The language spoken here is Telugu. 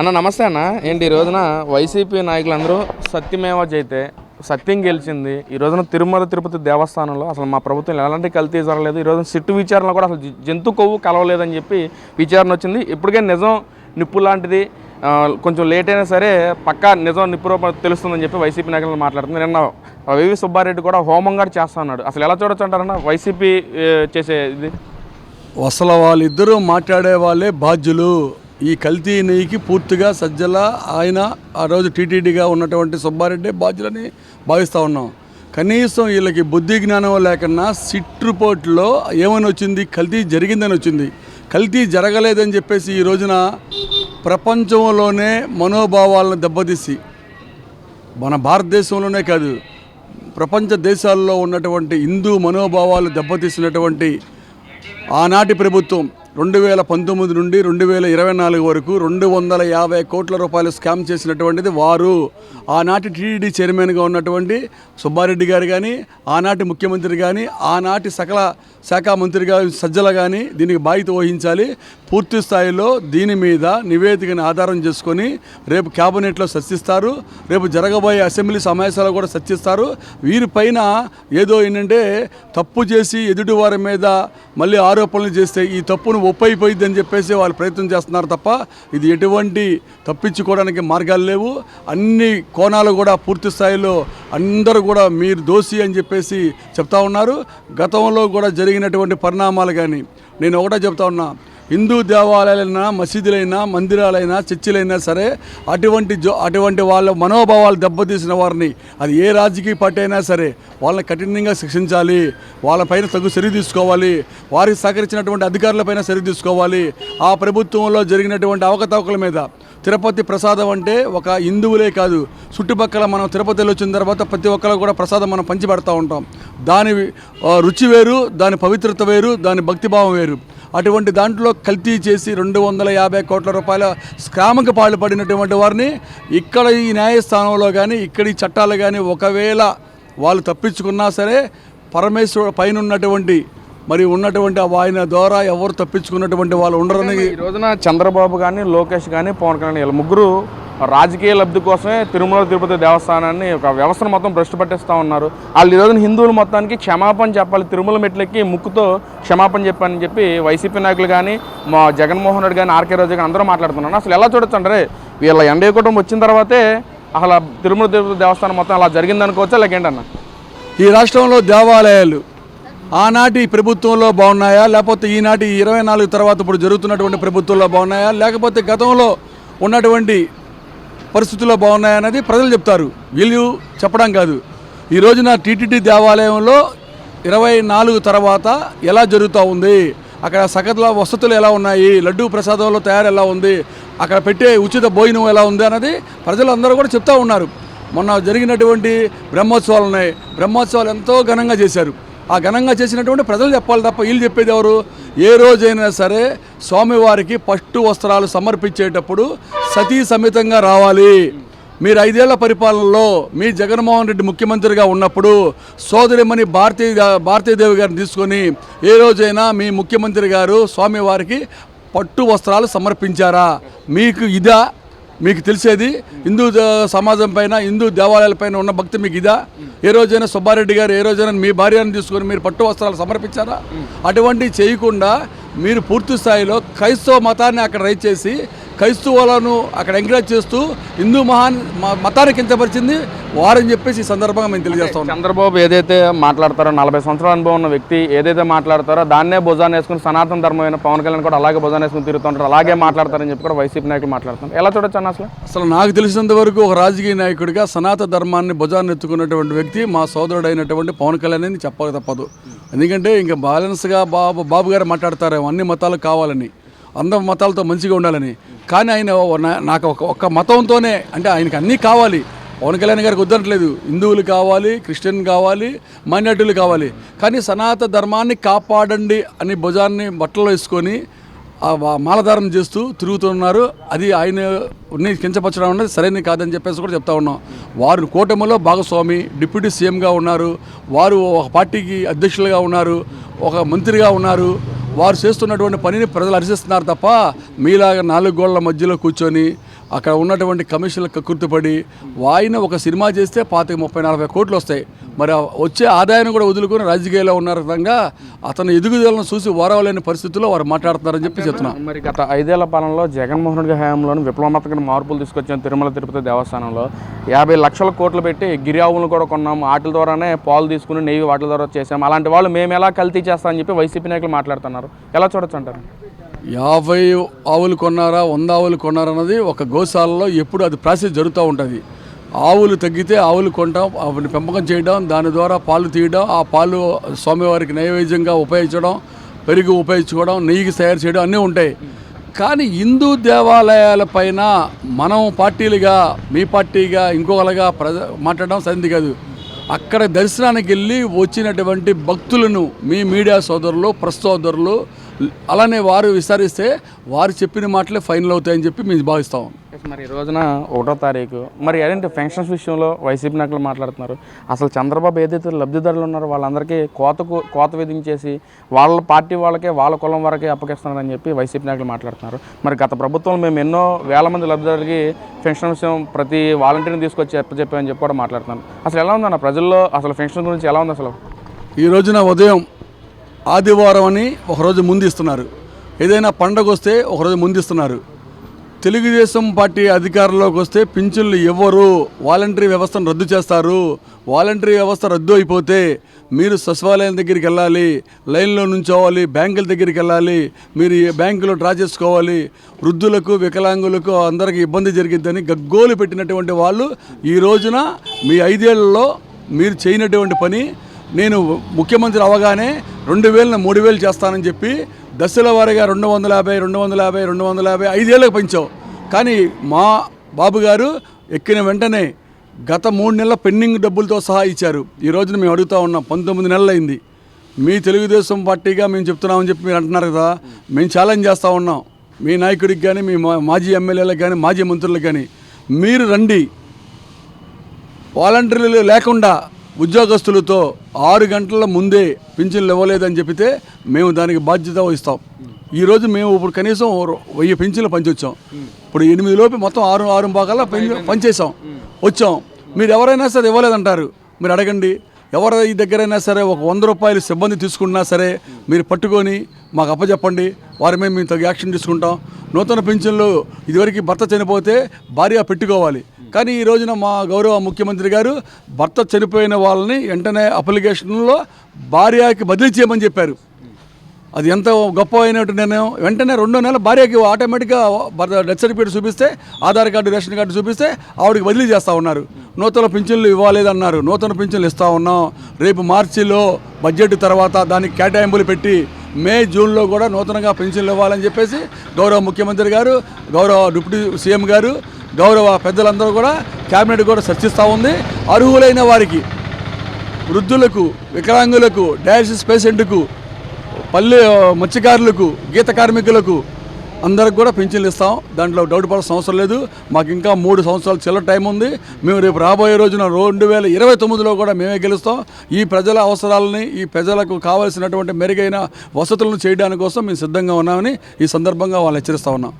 అన్న నమస్తే అన్న. ఏంటి ఈ రోజున వైసీపీ నాయకులందరూ సత్యమేవ జైతే సత్యం గెలిచింది. ఈ రోజున తిరుమల తిరుపతి దేవస్థానంలో అసలు మా ప్రభుత్వం ఎలాంటి కల్తీ జరగలేదు. ఈ రోజున సిట్టు విచారణ కూడా అసలు జంతు కొవ్వు కలవలేదని చెప్పి విచారణ వచ్చింది. ఇప్పటికే నిజం నిప్పు లాంటిది కొంచెం లేట్ అయినా సరే పక్కా నిజం నిప్పు రూపం తెలుస్తుందని చెప్పి వైసీపీ నాయకులు మాట్లాడుతుంది నిన్న వివి సుబ్బారెడ్డి కూడా హోమం కూడా చేస్తా ఉన్నాడు. అసలు ఎలా చూడొచ్చు అంటారన్న? వైసీపీ చేసే ఇది? అసలు వాళ్ళిద్దరూ మాట్లాడే వాళ్ళే బాధ్యులు. ఈ కల్తీ నెయ్యికి పూర్తిగా సజ్జల ఆయన ఆ రోజు టీటీడీగా ఉన్నటువంటి సుబ్బారెడ్డి బాధ్యులని భావిస్తూ ఉన్నాం. కనీసం వీళ్ళకి బుద్ధి జ్ఞానం లేకన్నా సిట్ రిపోర్ట్లో ఏమని వచ్చింది? కల్తీ జరిగిందని వచ్చింది. కల్తీ జరగలేదని చెప్పేసి ఈ రోజున ప్రపంచంలోనే మనోభావాలను దెబ్బతీసి మన భారతదేశంలోనే కాదు ప్రపంచ దేశాల్లో ఉన్నటువంటి హిందూ మనోభావాలు దెబ్బతీసినటువంటి ఆనాటి ప్రభుత్వం రెండు వేల పంతొమ్మిది నుండి రెండు వేల ఇరవై నాలుగు వరకు రెండు వందల యాభై కోట్ల రూపాయలు స్కామ్ చేసినటువంటిది వారు. ఆనాటి టీడీడీ చైర్మన్గా ఉన్నటువంటి సుబ్బారెడ్డి గారు కానీ ఆనాటి ముఖ్యమంత్రి కానీ ఆనాటి సకల శాఖ మంత్రిగా సజ్జల కానీ దీనికి బాధ్యత వహించాలి. పూర్తి స్థాయిలో దీని మీద నివేదికను ఆధారం చేసుకొని రేపు క్యాబినెట్లో చర్చిస్తారు. రేపు జరగబోయే అసెంబ్లీ సమావేశాలు కూడా చర్చిస్తారు. వీరిపైన ఏదో ఏంటంటే తప్పు చేసి ఎదుటి వారి మీద మళ్ళీ ఆరోపణలు చేస్తే ఈ తప్పును ఒప్పైపోయింది అని చెప్పేసి వాళ్ళు ప్రయత్నం చేస్తున్నారు తప్ప ఇది ఎటువంటి తప్పించుకోవడానికి మార్గాలు లేవు. అన్ని కోణాలు కూడా పూర్తి స్థాయిలో అందరూ కూడా మీరు దోషి అని చెప్పేసి చెప్తా ఉన్నారు. గతంలో కూడా జరిగినటువంటి పరిణామాలు కానీ నేను ఒకటే చెప్తా ఉన్నా. హిందూ దేవాలయాలైనా మసీదులైనా మందిరాలైనా చర్చిలైనా సరే అటువంటి జో అటువంటి వాళ్ళ మనోభావాలు దెబ్బతీసిన వారిని అది ఏ రాజకీయ పార్టీ అయినా సరే వాళ్ళని కఠినంగా శిక్షించాలి వాళ్ళపైన తగు చర్య తీసుకోవాలి వారికి సహకరించినటువంటి అధికారులపైన చర్య తీసుకోవాలి. ఆ ప్రభుత్వంలో జరిగినటువంటి అవకతవకల మీద తిరుపతి ప్రసాదం అంటే ఒక హిందువులే కాదు. చుట్టుపక్కల మనం తిరుపతిలో వచ్చిన తర్వాత ప్రతి ఒక్కరు కూడా ప్రసాదం మనం పంచిపెడతా ఉంటాం. దాని రుచి వేరు దాని పవిత్రత వేరు దాని భక్తిభావం వేరు. అటువంటి దాంట్లో కల్తీ చేసి రెండు వందల యాభై కోట్ల రూపాయల స్కామ్కి పాల్పడినటువంటి వారిని ఇక్కడ ఈ న్యాయస్థానంలో కానీ ఇక్కడ ఈ చట్టాలు కానీ ఒకవేళ వాళ్ళు తప్పించుకున్నా సరే పరమేశ్వరు పైన ఉన్నటువంటి మరి ఉన్నటువంటి ఆ ఆయన ద్వారా ఎవరు తప్పించుకున్నటువంటి వాళ్ళు ఉండరని ఈ రోజున చంద్రబాబు కానీ లోకేష్ కానీ పవన్ కళ్యాణ్ వీళ్ళ ముగ్గురు రాజకీయ లబ్ధి కోసమే తిరుమల తిరుపతి దేవస్థానాన్ని ఒక వ్యవస్థను మొత్తం భ్రష్టు పట్టిస్తూ ఉన్నారు. వాళ్ళు ఈ రోజున హిందువులు మొత్తానికి క్షమాపణ చెప్పాలి తిరుమల మెట్లెక్కి ముక్కుతో క్షమాపణ చెప్పని చెప్పి వైసీపీ నాయకులు కానీ మా జగన్మోహన్ రెడ్డి కానీ ఆర్కే రోజు కానీ అందరూ మాట్లాడుతున్నారు. అసలు ఎలా చూడొచ్చు అంటే వీళ్ళ ఎన్డీఏ కుటుంబం వచ్చిన తర్వాతే అసలు తిరుమల తిరుపతి దేవస్థానం మొత్తం అలా జరిగింది అనుకోవచ్చా లేకేంటన్నా ఈ రాష్ట్రంలో దేవాలయాలు ఆనాటి ప్రభుత్వంలో బాగున్నాయా? లేకపోతే ఈనాటి ఇరవై నాలుగు తర్వాత ఇప్పుడు జరుగుతున్నటువంటి ప్రభుత్వంలో బాగున్నాయా? లేకపోతే గతంలో ఉన్నటువంటి పరిస్థితుల్లో బాగున్నాయా అనేది ప్రజలు చెప్తారు. వీళ్ళు చెప్పడం కాదు. ఈ రోజున టీటీడీ దేవాలయంలో ఇరవై నాలుగు తర్వాత ఎలా జరుగుతూ ఉంది? అక్కడ సగతుల వసతులు ఎలా ఉన్నాయి? లడ్డూ ప్రసాదంలో తయారు ఎలా ఉంది? అక్కడ పెట్టే ఉచిత భోజనం ఎలా ఉంది అన్నది ప్రజలందరూ కూడా చెప్తూ ఉన్నారు. మొన్న జరిగినటువంటి బ్రహ్మోత్సవాలు ఉన్నాయి. బ్రహ్మోత్సవాలు ఎంతో ఘనంగా చేశారు. ఆ ఘనంగా చేసినటువంటి ప్రజలు చెప్పాలి తప్ప వీళ్ళు చెప్పేది ఎవరు? ఏ రోజైనా సరే స్వామివారికి పట్టు వస్త్రాలు సమర్పించేటప్పుడు సతీ సమేతంగా రావాలి. మీరు ఐదేళ్ళ పరిపాలనలో మీ జగన్మోహన్ రెడ్డి ముఖ్యమంత్రిగా ఉన్నప్పుడు సోదరిమణి భారతీ భారతీదేవి గారిని తీసుకొని ఏ రోజైనా మీ ముఖ్యమంత్రి గారు స్వామివారికి పట్టు వస్త్రాలు సమర్పించారా? మీకు ఇదా? మీకు తెలిసేది హిందూ సమాజం పైన హిందూ దేవాలయాల పైన ఉన్న భక్తి మీకు ఇదా? ఏ రోజైనా సుబ్బారెడ్డి గారు ఏ రోజైనా మీ భార్యను తీసుకొని మీరు పట్టు వస్త్రాలు సమర్పించారా? అటువంటివి చేయకుండా మీరు పూర్తి స్థాయిలో క్రైస్తవ మతాన్ని అక్కడ రైట్ చేసి క్రైస్తవులను అక్కడ ఎంకరేజ్ చేస్తూ హిందూ మహాన్ మతాన్ని కించపరిచింది వారని చెప్పేసి ఈ సందర్భంగా మేము తెలియజేస్తా చంద్రబాబు ఏదైతే మాట్లాడతారో నలభై సంవత్సరాల అనుభవం ఉన్న వ్యక్తి ఏదైతే మాట్లాడతారో దాన్నే భుజాన్ని వేసుకుని సనాతన ధర్మమైన పవన్ కళ్యాణ్ కూడా అలాగే భుజాన్ని వేసుకుని తిరుగుతుంటారు. అలాగే మాట్లాడతారని చెప్పి కూడా వైసీపీ నాయకులు మాట్లాడుతున్నారు. ఎలా చూడొచ్చు అన్న అసలు? అసలు నాకు తెలిసినంత వరకు ఒక రాజకీయ నాయకుడిగా సనాతన ధర్మాన్ని భుజాన్ని ఎత్తుకున్నటువంటి వ్యక్తి మా సోదరుడైనటువంటి పవన్ కళ్యాణ్ అని చెప్పక తప్పదు. ఎందుకంటే ఇంకా బ్యాలెన్స్గా బాబు బాబు గారు మాట్లాడతారేమో అన్ని మతాలు కావాలని. అందం మతాలతో మంచిగా ఉండాలని. కానీ ఆయన నాకు ఒక ఒక్క మతంతోనే అంటే ఆయనకి అన్నీ కావాలి. పవన్ కళ్యాణ్ గారికి వద్దనట్లేదు. హిందువులు కావాలి క్రిస్టియన్ కావాలి మైనార్టీలు కావాలి. కానీ సనాతన ధర్మాన్ని కాపాడండి అని భుజాన్ని బట్టలు వేసుకొని మాలధారం చేస్తూ తిరుగుతున్నారు. అది ఆయన కించపరచడం అనేది సరైనది కాదని చెప్పేసి కూడా చెప్తా ఉన్నాం. వారు కూటమిలో భాగస్వామి డిప్యూటీ సీఎంగా ఉన్నారు. వారు ఒక పార్టీకి అధ్యక్షులుగా ఉన్నారు. ఒక మంత్రిగా ఉన్నారు. వారు చేస్తున్నటువంటి పనిని ప్రజలు హర్షిస్తున్నారు తప్ప మీలాగా నాలుగు గోళ్ళ మధ్యలో కూర్చొని అక్కడ ఉన్నటువంటి కమిషన్లకు కక్కుర్తిపడి వాయిన ఒక సినిమా చేస్తే పాతిక ముప్పై నలభై కోట్లు వస్తాయి. మరి వచ్చే ఆదాయాన్ని కూడా వదులుకొని రాజకీయాల్లో ఉన్న విధంగా అతని ఎదుగుదలను చూసి ఓరవలేని పరిస్థితుల్లో వారు మాట్లాడుతున్నారని చెప్పి చెప్తున్నా. మరి గత ఐదేళ్ళ పాలనలో జగన్మోహన్ రెడ్డి హయాంలోని విప్లవాత్మక మార్పులు తీసుకొచ్చిన తిరుమల తిరుపతి దేవస్థానంలో యాభై లక్షల కోట్లు పెట్టి గిరి ఆవులను కూడా కొన్నాం. వాటి ద్వారానే పాలు తీసుకుని నెయ్యి వాటి ద్వారా చేసాం అలాంటి వాళ్ళు మేము ఎలా కల్తీ చేస్తామని చెప్పి వైసీపీ నాయకులు మాట్లాడుతున్నారు. ఎలా చూడొచ్చు అంటారు యాభై ఆవులు కొన్నారా వంద ఆవులు కొన్నారా అన్నది ఒక గోశాలలో ఎప్పుడు అది ప్రాసెస్ జరుగుతూ ఉంటుంది. ఆవులు తగ్గితే ఆవులు కొంటాం వాటిని పెంపకం చేయడం దాని ద్వారా పాలు తీయడం ఆ పాలు స్వామివారికి నైవేద్యంగా ఉపయోగించడం పెరుగు ఉపయోగించుకోవడం నెయ్యికి తయారు చేయడం అన్నీ ఉంటాయి. కానీ హిందూ దేవాలయాల పైన మనం పార్టీలుగా మీ పార్టీగా ఇంకొకరుగా ప్రజ మాట్లాడడం సంధి కాదు. అక్కడ దర్శనానికి వెళ్ళి వచ్చినటువంటి భక్తులను మీ మీడియా సోదరులు ప్రెస్ సోదరులు అలానే వారు విచారిస్తే వారు చెప్పిన మాటలే ఫైనల్ అవుతాయని చెప్పి మేము భావిస్తాం. మరి ఈ రోజున ఒకటో తారీఖు. మరి ఏదంటే పెన్షన్స్ విషయంలో వైసీపీ నాయకులు మాట్లాడుతున్నారు? అసలు చంద్రబాబు ఏదైతే లబ్ధిదారులు ఉన్నారో వాళ్ళందరికీ కోతకు కోత విధించేసి వాళ్ళ పార్టీ వాళ్ళకే వాళ్ళ కులం వరకే అప్పగిస్తున్నారని చెప్పి వైసీపీ నాయకులు మాట్లాడుతున్నారు. మరి గత ప్రభుత్వం మేము ఎన్నో వేల మంది లబ్ధిదారులకి పెన్షన్ విషయం ప్రతి వాలంటీర్ని తీసుకొచ్చి చెప్పని చెప్పి కూడా మాట్లాడుతున్నారు అసలు ఎలా ఉందన్న ప్రజల్లో అసలు పెన్షన్ గురించి ఎలా ఉంది అసలు? ఈ రోజున ఉదయం ఆదివారం అని ఒకరోజు ముందు ఇస్తున్నారు. ఏదైనా పండగ వస్తే ఒకరోజు ముందు ఇస్తున్నారు. తెలుగుదేశం పార్టీ అధికారంలోకి వస్తే పింఛన్లు ఇవ్వరు వాలంటరీ వ్యవస్థను రద్దు చేస్తారు. వాలంటరీ వ్యవస్థ రద్దు అయిపోతే మీరు సచివాలయం దగ్గరికి వెళ్ళాలి లైన్లో నుంచోవాలి బ్యాంకుల దగ్గరికి వెళ్ళాలి మీరు బ్యాంకులో డ్రా చేసుకోవాలి. వృద్ధులకు వికలాంగులకు అందరికీ ఇబ్బంది జరిగిద్దని గగ్గోలు పెట్టినటువంటి వాళ్ళు ఈ రోజున మీ ఐదేళ్ళలో మీరు చేయనటువంటి పని. నేను ముఖ్యమంత్రి అవగానే రెండు వేలను మూడు వేలు చేస్తానని చెప్పి దశల వారీగా రెండు వందల యాభై రెండు వందల యాభై రెండు వందల యాభై ఐదేళ్ళకి పెంచావు కానీ మా బాబు గారు ఎక్కిన వెంటనే గత మూడు నెలల పెండింగ్ డబ్బులతో సహా ఇచ్చారు. ఈ రోజున మేము అడుగుతా ఉన్నాం పంతొమ్మిది నెలలైంది. మీ తెలుగుదేశం పార్టీగా మేము చెప్తున్నామని చెప్పి మీరు అంటున్నారు కదా మేము ఛాలెంజ్ చేస్తూ ఉన్నాం. మీ నాయకుడికి కానీ మీ మా- మాజీ ఎమ్మెల్యేలకు కానీ మాజీ మంత్రులకు కానీ మీరు రండి. వాలంటీర్లు లేకుండా ఉద్యోగస్తులతో ఆరు గంటల ముందే పింఛన్లు ఇవ్వలేదని చెప్పితే మేము దానికి బాధ్యత వహిస్తాం. ఈరోజు మేము ఇప్పుడు కనీసం వెయ్యి పింఛన్లు పంచొచ్చాం. ఇప్పుడు ఎనిమిది లోపు మొత్తం ఆరు ఆరు భాగాల పంచేసాం వచ్చాం. మీరు ఎవరైనా సరే ఇవ్వలేదంటారు. మీరు అడగండి. ఎవరి దగ్గరైనా సరే ఒక వంద రూపాయలు సిబ్బంది తీసుకున్నా సరే మీరు పట్టుకొని మాకు అప్పచెప్పండి వారి మీద మేము తగు యాక్షన్ తీసుకుంటాం. నూతన పింఛన్లు ఇదివరకు భర్త చనిపోతే భార్య పెట్టుకోవాలి. కానీ ఈ రోజున మా గౌరవ ముఖ్యమంత్రి గారు భర్త చనిపోయిన వాళ్ళని వెంటనే అప్లికేషన్లో భార్యకి బదిలీ చేయమని చెప్పారు. అది ఎంత గొప్ప అయినట్టు నిర్ణయం. వెంటనే రెండో నెల భార్యకి ఆటోమేటిక్గా భర్త డెత్ సర్టిఫికేట్ చూపిస్తే ఆధార్ కార్డు రేషన్ కార్డు చూపిస్తే ఆవిడకి బదిలీ చేస్తూ ఉన్నారు. నూతన పింఛన్లు ఇవ్వలేదన్నారు. నూతన పింఛన్లు ఇస్తూ ఉన్నాం. రేపు మార్చిలో బడ్జెట్ తర్వాత దానికి కేటాయింపులు పెట్టి మే జూన్లో కూడా నూతనంగా పెన్షన్లు ఇవ్వాలని చెప్పేసి గౌరవ ముఖ్యమంత్రి గారు గౌరవ డిప్యూటీ సీఎం గారు గౌరవ పెద్దలందరూ కూడా కేబినెట్ కూడా చర్చిస్తూ ఉంది. అర్హులైన వారికి వృద్ధులకు వికలాంగులకు డయాలసిస్ పేషెంట్కు పల్లె మత్స్యకారులకు గీత కార్మికులకు అందరికి కూడా పింఛన్లు ఇస్తాం. దాంట్లో డౌట్ పడాల్సిన అవసరం లేదు. మాకు ఇంకా మూడు సంవత్సరాలు చిల్లర టైం ఉంది. మేము రేపు రాబోయే రోజున రెండు వేల ఇరవై తొమ్మిదిలో కూడా మేమే గెలుస్తాం. ఈ ప్రజల అవసరాలని ఈ ప్రజలకు కావాల్సినటువంటి మెరుగైన వసతులను చేయడానికి కోసం మేము సిద్ధంగా ఉన్నామని ఈ సందర్భంగా వాళ్ళు హెచ్చరిస్తా ఉన్నాం.